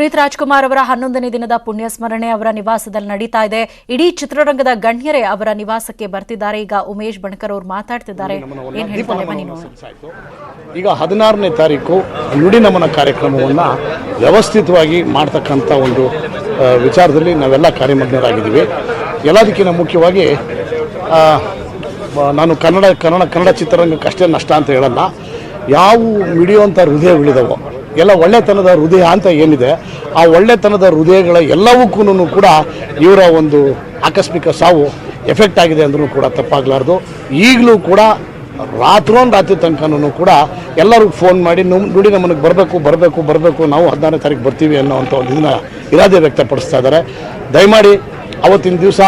ಪುನೀತ್ ರಾಜ್ಕುಮಾರ್ ಅವರ ಹನ್ನೊಂದನೇ ದಿನದ ಪುಣ್ಯ ಸ್ಮರಣೆ ಅವರ ನಿವಾಸದಲ್ಲಿ ನಡೀತಾ ಇದೆ. ಇಡೀ ಚಿತ್ರರಂಗದ ಗಣ್ಯರೇ ಅವರ ನಿವಾಸಕ್ಕೆ ಬರ್ತಿದ್ದಾರೆ. ಈಗ ಉಮೇಶ್ ಬಣಕರ್ ಅವರು ಮಾತಾಡ್ತಿದ್ದಾರೆ. ಈಗ ಹದಿನಾರನೇ ತಾರೀಕು ನುಡಿ ನಮನ ಕಾರ್ಯಕ್ರಮವನ್ನು ವ್ಯವಸ್ಥಿತವಾಗಿ ಮಾಡ್ತಕ್ಕಂಥ ಒಂದು ವಿಚಾರದಲ್ಲಿ ನಾವೆಲ್ಲ ಕಾರ್ಯಮಗ್ನರಾಗಿದ್ದೀವಿ. ಎಲ್ಲದಕ್ಕಿಂತ ಮುಖ್ಯವಾಗಿ ನಾನು ಕನ್ನಡ ಕನ್ನಡ ಕನ್ನಡ ಚಿತ್ರರಂಗಕ್ಕೆ ಅಷ್ಟೇ ನಷ್ಟ ಅಂತ ಹೇಳಲ್ಲ. ಯಾವ ಮಿಡಿಯುವಂಥ ಹೃದಯ ಉಳಿದವೋ ಎಲ್ಲ ಒಳ್ಳೆತನದ ಹೃದಯ ಅಂತ ಏನಿದೆ, ಆ ಒಳ್ಳೆತನದ ಹೃದಯಗಳ ಎಲ್ಲವಕ್ಕೂ ಕೂಡ ಇವರ ಒಂದು ಆಕಸ್ಮಿಕ ಸಾವು ಎಫೆಕ್ಟ್ ಆಗಿದೆ ಅಂದ್ರೂ ಕೂಡ ತಪ್ಪಾಗಲಾರ್ದು. ಈಗಲೂ ಕೂಡ ರಾತ್ರೋನ್ ರಾತ್ರಿ ತನಕನೂ ಕೂಡ ಎಲ್ಲರಿಗೂ ಫೋನ್ ಮಾಡಿ ನುಡಿ ನಮ್ಮನಿಗೆ ಬರಬೇಕು ಬರಬೇಕು ಬರಬೇಕು, ನಾವು ಹದಿನಾರನೇ ತಾರೀಕು ಬರ್ತೀವಿ ಅನ್ನೋವಂಥ ಒಂದು ಇದನ್ನ ಇರಾದೆ ವ್ಯಕ್ತಪಡಿಸ್ತಾ ಇದ್ದಾರೆ. ದಯಮಾಡಿ ಅವತ್ತಿನ ದಿವಸ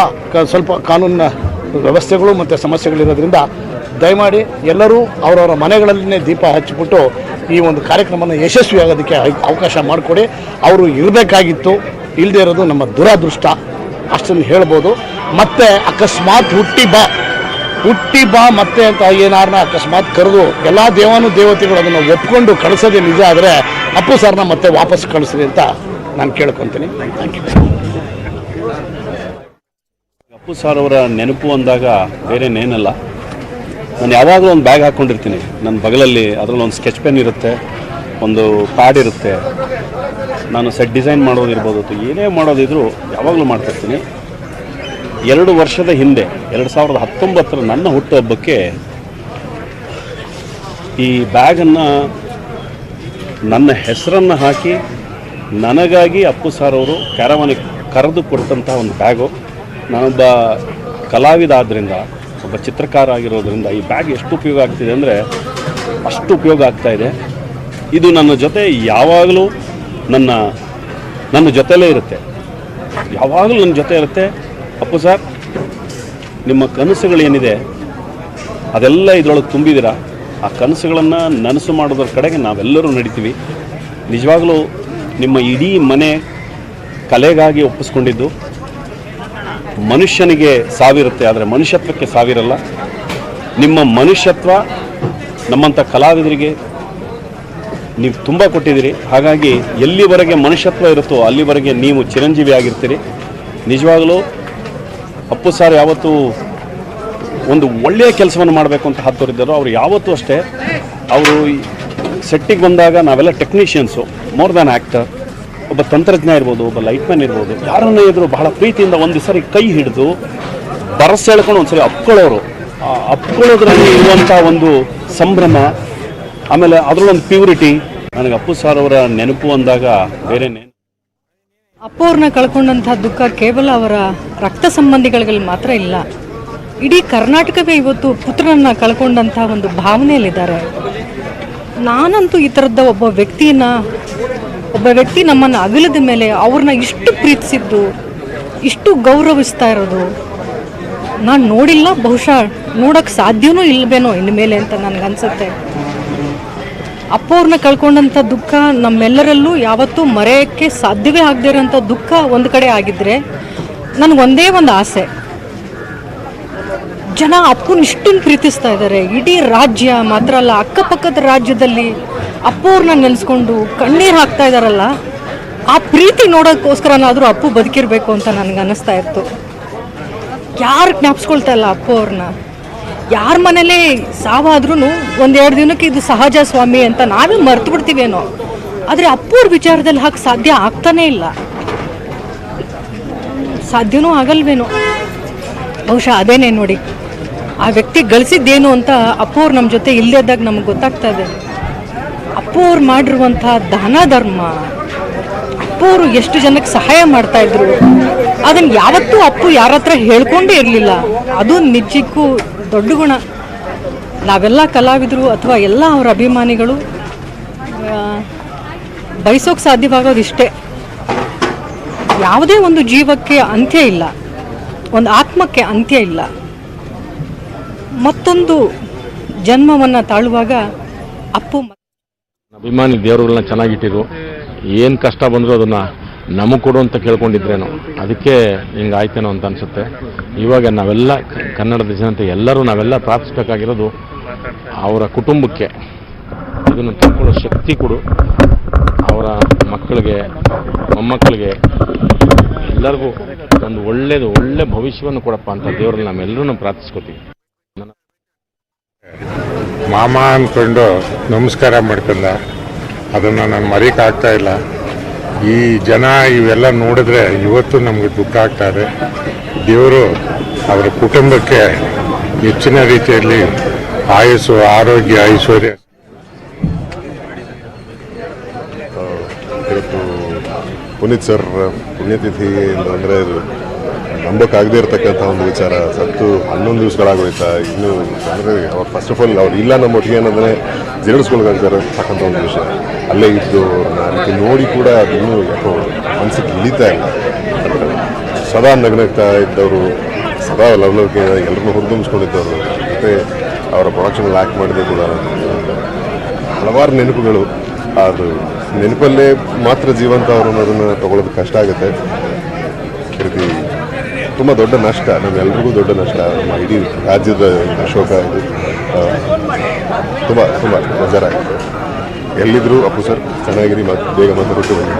ಸ್ವಲ್ಪ ಕಾನೂನಿನ ವ್ಯವಸ್ಥೆಗಳು ಮತ್ತು ಸಮಸ್ಯೆಗಳಿರೋದ್ರಿಂದ ದಯಮಾಡಿ ಎಲ್ಲರೂ ಅವರವರ ಮನೆಗಳಲ್ಲೇ ದೀಪ ಹಚ್ಚಿಬಿಟ್ಟು ಈ ಒಂದು ಕಾರ್ಯಕ್ರಮನ ಯಶಸ್ವಿ ಆಗೋದಕ್ಕೆ ಅವಕಾಶ ಮಾಡಿಕೊಡಿ. ಅವರು ಇರಬೇಕಾಗಿತ್ತು ಇಲ್ಲದೆ ಇರೋದು ನಮ್ಮ ದುರಾದೃಷ್ಟ, ಅಷ್ಟನ್ನು ಹೇಳ್ಬೋದು. ಮತ್ತೆ ಅಕಸ್ಮಾತ್ ಹುಟ್ಟಿ ಬಾ ಹುಟ್ಟಿ ಬಾ ಮತ್ತೆ ಅಂತ ಏನಾರನ್ನ ಅಕಸ್ಮಾತ್ ಕರೆದು ಎಲ್ಲ ದೇವಾನು ದೇವತೆಗಳು ಅದನ್ನು ಒಪ್ಕೊಂಡು ಕಳಿಸೋದೇ ನಿಜ ಆದರೆ ಅಪ್ಪು ಸರ್ನ ಮತ್ತೆ ವಾಪಸ್ ಕಳಿಸ್ರಿ ಅಂತ ನಾನು ಕೇಳ್ಕೊತೀನಿ. ಥ್ಯಾಂಕ್ ಯು ಅಪ್ಪು ಸರ್ ಅವರ ನೆನಪು ಅಂದಾಗ ಬೇರೆನೇನಲ್ಲ. ನಾನು ಯಾವಾಗಲೂ ಒಂದು ಬ್ಯಾಗ್ ಹಾಕ್ಕೊಂಡಿರ್ತೀನಿ. ನನ್ನ ಬಗಲಲ್ಲಿ ಅದರಲ್ಲಿ ಒಂದು ಸ್ಕೆಚ್ ಪೆನ್ ಇರುತ್ತೆ, ಒಂದು ಪ್ಯಾಡ್ ಇರುತ್ತೆ. ನಾನು ಸೆಟ್ ಡಿಸೈನ್ ಮಾಡೋದಿರ್ಬೋದು ಅಥವಾ ಏನೇ ಮಾಡೋದಿದ್ರೂ ಯಾವಾಗಲೂ ಮಾಡ್ತಿರ್ತೀನಿ. ಎರಡು ವರ್ಷದ ಹಿಂದೆ, ಎರಡು ಸಾವಿರದ ಹತ್ತೊಂಬತ್ತರ ನನ್ನ ಹುಟ್ಟುಹಬ್ಬಕ್ಕೆ ಈ ಬ್ಯಾಗನ್ನು ನನ್ನ ಹೆಸರನ್ನು ಹಾಕಿ ನನಗಾಗಿ ಅಪ್ಪು ಸಾರ್ ಅವರು ಕ್ಯಾರವಾನಿಗೆ ಕರೆದು ಕೊಟ್ಟಂತಹ ಒಂದು ಬ್ಯಾಗು. ನಾನೊಬ್ಬ ಕಲಾವಿದ ಆದ್ದರಿಂದ ಒಬ್ಬ ಚಿತ್ರಕಾರ ಆಗಿರೋದ್ರಿಂದ ಈ ಬ್ಯಾಗ್ ಎಷ್ಟು ಉಪಯೋಗ ಆಗ್ತಿದೆ ಅಂದರೆ ಅಷ್ಟು ಉಪಯೋಗ ಆಗ್ತಾ ಇದೆ. ಇದು ನನ್ನ ಜೊತೆ ಯಾವಾಗಲೂ ನನ್ನ ನನ್ನ ಜೊತೆಲೇ ಇರುತ್ತೆ. ಯಾವಾಗಲೂ ನನ್ನ ಜೊತೆ ಇರುತ್ತೆ. ಅಪ್ಪು ಸರ್, ನಿಮ್ಮ ಕನಸುಗಳೇನಿದೆ ಅದೆಲ್ಲ ಇದರೊಳಗೆ ತುಂಬಿದಿರ ಆ ಕನಸುಗಳನ್ನು ನನಸು ಮಾಡೋದ್ರ ಕಡೆಗೆ ನಾವೆಲ್ಲರೂ ನಡಿತೀವಿ. ನಿಜವಾಗಲೂ ನಿಮ್ಮ ಇಡೀ ಮನೆ ಕಲೆಗಾಗಿ ಒಪ್ಪಿಸ್ಕೊಂಡಿದ್ದು. ಮನುಷ್ಯನಿಗೆ ಸಾವಿರುತ್ತೆ, ಆದರೆ ಮನುಷ್ಯತ್ವಕ್ಕೆ ಸಾವಿರಲ್ಲ. ನಿಮ್ಮ ಮನುಷ್ಯತ್ವ ನಮ್ಮಂಥ ಕಲಾವಿದರಿಗೆ ನೀವು ತುಂಬ ಕೊಟ್ಟಿದ್ದೀರಿ. ಹಾಗಾಗಿ ಎಲ್ಲಿವರೆಗೆ ಮನುಷ್ಯತ್ವ ಇರುತ್ತೋ ಅಲ್ಲಿವರೆಗೆ ನೀವು ಚಿರಂಜೀವಿ ಆಗಿರ್ತೀರಿ. ನಿಜವಾಗಲೂ ಅಪ್ಪು ಸಾರ್ ಯಾವತ್ತೂ ಒಂದು ಒಳ್ಳೆಯ ಕೆಲಸವನ್ನು ಮಾಡಬೇಕು ಅಂತ ಹತ್ತೋರಿದ್ದರು ಅವರು ಯಾವತ್ತೂ ಅಷ್ಟೇ. ಅವರು ಸೆಟ್ಟಿಗೆ ಬಂದಾಗ ನಾವೆಲ್ಲ ಟೆಕ್ನಿಷಿಯನ್ಸು, ಮೋರ್ ದ್ಯಾನ್ ಆ್ಯಕ್ಟರ್ ಒಬ್ಬ ತಂತ್ರಜ್ಞ ಇರ್ಬೋದು, ಒಬ್ಬ ಲೈಟ್ ಮ್ಯಾನ್ ಇರ್ಬೋದು, ಯಾರನ್ನೇ ಇದ್ರು ಬಹಳ ಪ್ರೀತಿಯಿಂದ ಒಂದು ಸರಿ ಕೈ ಹಿಡಿದು ಬರಸ್ ಹೇಳ್ಕೊಂಡು ಒಂದ್ಸರಿ ಅಪ್ಕೊಳ್ಳೋರು. ಅಪ್ಕೊಳ್ಳೋದ್ರಲ್ಲಿ ಇರುವಂಥ ಒಂದು ಸಂಭ್ರಮ, ಆಮೇಲೆ ಅದರಲ್ಲೊಂದು ಪ್ಯೂರಿಟಿ ನನಗೆ ಅಪ್ಪು ಸಾರ್ ಅವರ ನೆನಪು ಅಂದಾಗ ಬೇರೆ ಅಪ್ಪು ಅವ್ರನ್ನ ಕಳ್ಕೊಂಡಂಥ ದುಃಖ ಕೇವಲ ಅವರ ರಕ್ತ ಸಂಬಂಧಿಗಳಿಗೆ ಮಾತ್ರ ಇಲ್ಲ. ಇಡೀ ಕರ್ನಾಟಕವೇ ಇವತ್ತು ಪುತ್ರನನ್ನ ಕಳ್ಕೊಂಡಂಥ ಒಂದು ಭಾವನೆಯಲ್ಲಿದ್ದಾರೆ. ನಾನಂತೂ ಈ ಥರದ ಒಬ್ಬ ವ್ಯಕ್ತಿಯನ್ನ ಒಬ್ಬ ವ್ಯಕ್ತಿ ನಮ್ಮನ್ನು ಅಗಲದ ಮೇಲೆ ಅವ್ರನ್ನ ಇಷ್ಟು ಪ್ರೀತಿಸಿದ್ದು, ಇಷ್ಟು ಗೌರವಿಸ್ತಾ ಇರೋದು, ನಾನು ನೋಡಿಲ್ಲ, ಬಹುಶಃ ನೋಡೋಕ್ಕೆ ಸಾಧ್ಯವೂ ಇಲ್ಲವೇನೋ ಮೇಲೆ ಅಂತ ನನಗನ್ಸುತ್ತೆ. ಅಪ್ಪವ್ರನ್ನ ಕಳ್ಕೊಂಡಂಥ ದುಃಖ ನಮ್ಮೆಲ್ಲರಲ್ಲೂ ಯಾವತ್ತೂ ಮರೆಯೋಕ್ಕೆ ಸಾಧ್ಯವೇ ಆಗದೇ ಇರೋಂಥ ದುಃಖ ಒಂದು ಕಡೆ ಆಗಿದ್ದರೆ ನನಗೊಂದೇ ಒಂದು ಆಸೆ. ಜನ ಅಪ್ಪನ ಇಷ್ಟೊಂದು ಪ್ರೀತಿಸ್ತಾ ಇದ್ದಾರೆ ಇಡೀ ರಾಜ್ಯ ಮಾತ್ರ ಅಲ್ಲ, ಅಕ್ಕಪಕ್ಕದ ರಾಜ್ಯದಲ್ಲಿ ಅಪ್ಪವ್ರನ್ನ ನೆನೆಸ್ಕೊಂಡು ಕಣ್ಣೀರು ಹಾಕ್ತಾ ಇದ್ದಾರಲ್ಲ ಆ ಪ್ರೀತಿ ನೋಡೋಕ್ಕೋಸ್ಕರನಾದರೂ ಅಪ್ಪು ಬದುಕಿರಬೇಕು ಅಂತ ನನಗೆ ಅನ್ನಿಸ್ತಾ ಇತ್ತು. ಯಾರು ಜ್ಞಾಪಿಸ್ಕೊಳ್ತಾ ಇಲ್ಲ ಅಪ್ಪು ಅವ್ರನ್ನ ಯಾರ ಮನೇಲೇ ಸಾವಾದ್ರೂ ಒಂದೆರಡು ದಿನಕ್ಕೆ ಇದು ಸಹಜ ಸ್ವಾಮಿ ಅಂತ ನಾವೇ ಮರೆತು ಬಿಡ್ತೀವೇನೋ ಆದರೆ ಅಪ್ಪವ್ರ ವಿಚಾರದಲ್ಲಿ ಹಾಕಿ ಸಾಧ್ಯ ಆಗ್ತಾನೇ ಇಲ್ಲ. ಸಾಧ್ಯನೂ ಆಗಲ್ವೇನೋ? ಬಹುಶಃ ಅದೇನೇ ನೋಡಿ. ಆ ವ್ಯಕ್ತಿ ಗಳಿಸಿದ್ದೇನು ಅಂತ ಅಪ್ಪೂರ್ ನಮ್ಮ ಜೊತೆ ಇಲ್ಲದಾಗ ನಮಗೆ ಗೊತ್ತಾಗ್ತಾ ಇದೆ. ಅಪ್ಪು ಮಾಡಿರುವಂತಹ ಮಾಡಿರುವಂಥ ದಾನ ಧರ್ಮ ಅಪ್ಪು ಎಷ್ಟು ಜನಕ್ಕೆ ಸಹಾಯ ಮಾಡ್ತಾ ಇದ್ರು ಅದನ್ನ ಯಾವತ್ತೂ ಅಪ್ಪು ಯಾರ ಹತ್ರ ಹೇಳ್ಕೊಂಡೇ ಇರಲಿಲ್ಲ. ಅದು ನಿಜಕ್ಕೂ ದೊಡ್ಡ ಗುಣ. ನಾವೆಲ್ಲ ಕಲಾವಿದರು ಅಥವಾ ಎಲ್ಲ ಅವರ ಅಭಿಮಾನಿಗಳು ಬಯಸೋಕೆ ಸಾಧ್ಯವಾಗೋದು ಇಷ್ಟೇ. ಯಾವುದೇ ಒಂದು ಜೀವಕ್ಕೆ ಅಂತ್ಯ ಇಲ್ಲ. ಒಂದು ಆತ್ಮಕ್ಕೆ ಅಂತ್ಯ ಇಲ್ಲ. ಮತ್ತೊಂದು ಜನ್ಮವನ್ನು ತಾಳುವಾಗ ಅಪ್ಪು ಅಭಿಮಾನಿ ದೇವರುಗಳನ್ನ ಚೆನ್ನಾಗಿಟ್ಟಿದ್ರು. ಏನು ಕಷ್ಟ ಬಂದರೂ ಅದನ್ನು ನಮಗೆ ಕೊಡು ಅಂತ ಕೇಳ್ಕೊಂಡಿದ್ರೇನು. ಅದಕ್ಕೆ ಹಿಂಗೆ ಆಯ್ತೇನೋ ಅಂತ ಅನಿಸುತ್ತೆ. ಇವಾಗ ನಾವೆಲ್ಲ ಕನ್ನಡದ ಜನತೆ ಎಲ್ಲರೂ ನಾವೆಲ್ಲ ಪ್ರಾರ್ಥಿಸಬೇಕಾಗಿರೋದು ಅವರ ಕುಟುಂಬಕ್ಕೆ. ಇದನ್ನು ತಿಳ್ಕೊಳ್ಳೋ ಶಕ್ತಿ ಕೊಡು. ಅವರ ಮಕ್ಕಳಿಗೆ, ಮೊಮ್ಮಕ್ಕಳಿಗೆ, ಎಲ್ಲರಿಗೂ ಒಂದು ಒಳ್ಳೆಯದು ಒಳ್ಳೆ ಭವಿಷ್ಯವನ್ನು ಕೊಡಪ್ಪ ಅಂತ ದೇವರಲ್ಲಿ ನಾವೆಲ್ಲರೂ ಪ್ರಾರ್ಥಿಸ್ಕೊತೀವಿ. ಮಾಮ ಅಂದ್ಕೊಂಡು ನಮಸ್ಕಾರ ಮಾಡ್ಕೊಂಡ. ಅದನ್ನು ನಾನು ಮರೆಯೋಕ್ಕಾಗ್ತಾ ಇಲ್ಲ. ಈ ಜನ ಇವೆಲ್ಲ ನೋಡಿದ್ರೆ ಇವತ್ತು ನಮಗೆ ದುಃಖ ಆಗ್ತಾರೆ ದೇವರು ಅವರ ಕುಟುಂಬಕ್ಕೆ ಹೆಚ್ಚಿನ ರೀತಿಯಲ್ಲಿ ಆಯಸ್ಸು, ಆರೋಗ್ಯ ಐಶ್ವರ್ಯ. ಪುನೀತ್ ಸರ್ ಪುಣ್ಯತಿಥಿ ಅಂತಂದರೆ ಇದು ನಂಬಕ್ಕಾಗದೇ ಇರತಕ್ಕಂಥ ಒಂದು ವಿಚಾರ. ಸತ್ತು ಹನ್ನೊಂದು ದಿವಸಗಳಾಗೋಯ್ತಾ, ಇನ್ನು ಅವ್ರು ಫಸ್ಟ್ ಆಫ್ ಆಲ್ ಅವ್ರು ಇಲ್ಲ ನಮ್ಮ ಒಟ್ಟಿಗೆ ಅನ್ನೋದನ್ನೇ ಅಂತಕ್ಕಂಥ ಒಂದು ವಿಷಯ. ಅಲ್ಲೇ ಇದ್ದು ನಾನು ನೋಡಿ ಕೂಡ ಅದು ಇನ್ನೂ ಯಾಕೋ ಮನಸ್ಸಿಗೆ ಇಳಿತಾ ಇಲ್ಲ. ಸದಾ ನಗ್ನಗ್ತಾ ಇದ್ದವರು, ಸದಾ ಲವಲವಿಕೆ ಎಲ್ಲರನ್ನೂ ಹುರಿದುಂಬಿಸ್ಕೊಂಡಿದ್ದವರು, ಮತ್ತು ಅವರ ಪ್ರೊಡಕ್ಷನಲ್ಲಿ ಆ್ಯಕ್ಟ್ ಮಾಡಿದೆ ಕೂಡ ಹಲವಾರು ನೆನಪುಗಳು. ಅದು ನೆನಪಲ್ಲೇ ಮಾತ್ರ ಜೀವಂತ ಅವರು ಅನ್ನೋದನ್ನು ತಗೊಳ್ಳೋದು ಕಷ್ಟ ಆಗುತ್ತೆ. ರೀತಿ ತುಂಬ ದೊಡ್ಡ ನಷ್ಟ ನಮ್ಮೆಲ್ರಿಗೂ ದೊಡ್ಡ ನಷ್ಟ. ನಮ್ಮ ಇಡೀ ರಾಜ್ಯದ ಶೋಕ ಇದು. ತುಂಬ ತುಂಬ ಬೇಜಾರ ಎಲ್ಲಿದ್ದರೂ ಅಪ್ಪು ಸರ್, ಚೆನ್ನಾಗಿರಿ ಮತ್ತು ಬೇಗ ಬನ್ನಿ.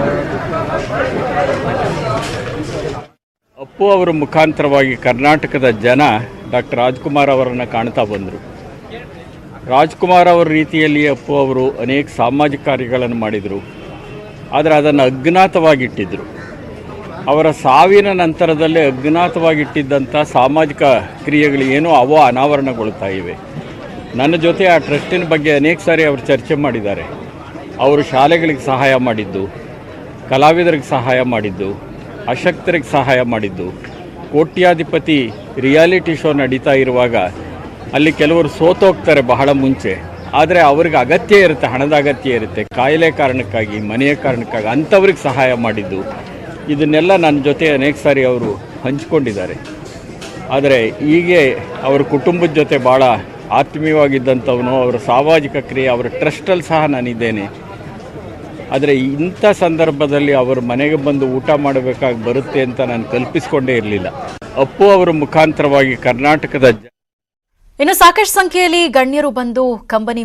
ಅಪ್ಪು ಅವರ ಮುಖಾಂತರವಾಗಿ ಕರ್ನಾಟಕದ ಜನ ಡಾಕ್ಟರ್ ರಾಜ್ಕುಮಾರ್ ಅವರನ್ನು ಕಾಣ್ತಾ ಬಂದರು. ರಾಜ್ಕುಮಾರ್ ಅವರ ರೀತಿಯಲ್ಲಿ ಅಪ್ಪು ಅವರು ಅನೇಕ ಸಾಮಾಜಿಕ ಕಾರ್ಯಗಳನ್ನು ಮಾಡಿದರು. ಆದರೆ ಅದನ್ನು ಅಜ್ಞಾತವಾಗಿಟ್ಟಿದ್ದರು ಅವರ ಸಾವಿನ ನಂತರದಲ್ಲಿ ಅಜ್ಞಾತವಾಗಿಟ್ಟಿದ್ದಂಥ ಸಾಮಾಜಿಕ ಕ್ರಿಯೆಗಳು ಏನೋ ಅವು ಅನಾವರಣಗೊಳ್ತಾ ಇವೆ. ನನ್ನ ಜೊತೆ ಆ ಟ್ರಸ್ಟಿನ ಬಗ್ಗೆ ಅನೇಕ ಸಾರಿ ಅವರು ಚರ್ಚೆ ಮಾಡಿದ್ದಾರೆ. ಅವರು ಶಾಲೆಗಳಿಗೆ ಸಹಾಯ ಮಾಡಿದ್ದು, ಕಲಾವಿದರಿಗೆ ಸಹಾಯ ಮಾಡಿದ್ದು, ಅಶಕ್ತರಿಗೆ ಸಹಾಯ ಮಾಡಿದ್ದು. ಕೋಟ್ಯಾಧಿಪತಿ ರಿಯಾಲಿಟಿ ಶೋ ನಡೀತಾ ಇರುವಾಗ ಅಲ್ಲಿ ಕೆಲವರು ಸೋತೋಗ್ತಾರೆ ಬಹಳ ಮುಂಚೆ. ಆದರೆ ಅವ್ರಿಗೆ ಅಗತ್ಯ ಇರುತ್ತೆ, ಹಣದ ಅಗತ್ಯ ಇರುತ್ತೆ. ಕಾಯಿಲೆ ಕಾರಣಕ್ಕಾಗಿ, ಮನೆಯ ಕಾರಣಕ್ಕಾಗಿ ಅಂಥವ್ರಿಗೆ ಸಹಾಯ ಮಾಡಿದ್ದು. ಇದನ್ನೆಲ್ಲ ನನ್ನ ಜೊತೆ ಅನೇಕ ಸಾರಿ ಅವರು ಹಂಚಿಕೊಂಡಿದ್ದಾರೆ. ಆದರೆ ಹೀಗೆ ಅವರ ಕುಟುಂಬದ ಜೊತೆ ಭಾಳ ಆತ್ಮೀಯವಾಗಿದ್ದಂಥವನು, ಅವರ ಸಾಮಾಜಿಕ ಕ್ರಿಯೆ, ಅವರ ಟ್ರಸ್ಟಲ್ಲಿ ಸಹ ನಾನಿದ್ದೇನೆ. ಆದರೆ ಇಂಥ ಸಂದರ್ಭದಲ್ಲಿ ಅವರು ಮನೆಗೆ ಬಂದು ಊಟ ಮಾಡಬೇಕಾಗಿ ಬರುತ್ತೆ ಅಂತ ನಾನು ಕಲ್ಪಿಸಿಕೊಂಡೇ ಇರಲಿಲ್ಲ. ಅಪ್ಪು ಅವರ ಮುಖಾಂತರವಾಗಿ ಕರ್ನಾಟಕದ ಇನ್ನು ಸಾಕಷ್ಟು ಸಂಖ್ಯೆಯಲ್ಲಿ ಗಣ್ಯರು ಬಂದು ಕಂಬನಿ